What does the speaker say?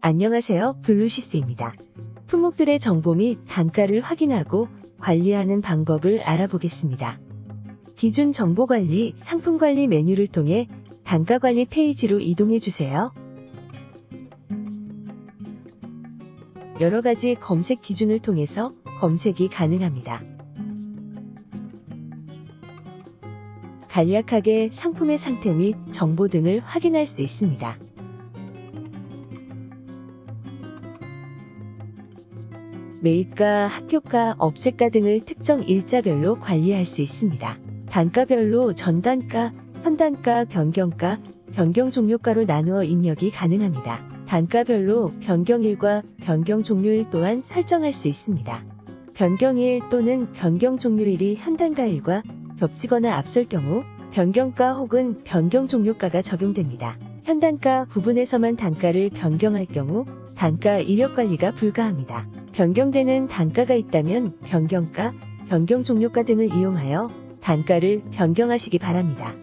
안녕하세요. 블루시스입니다. 품목들의 정보 및 단가를 확인하고 관리하는 방법을 알아보겠습니다. 기준 정보 관리, 상품 관리 메뉴를 통해 단가 관리 페이지로 이동해 주세요. 여러 가지 검색 기준을 통해서 검색이 가능합니다. 간략하게 상품의 상태 및 정보 등을 확인할 수 있습니다. 매입가, 학교가, 업체가 등을 특정 일자별로 관리할 수 있습니다. 단가별로 전단가, 현단가, 변경가, 변경 종료가로 나누어 입력이 가능합니다. 단가별로 변경일과 변경 종료일 또한 설정할 수 있습니다. 변경일 또는 변경 종료일이 현단가일과 겹치거나 앞설 경우 변경가 혹은 변경 종료가가 적용됩니다. 현단가 부분에서만 단가를 변경할 경우 단가 이력 관리가 불가합니다. 변경되는 단가가 있다면 변경가, 변경 종료가 등을 이용하여 단가를 변경하시기 바랍니다.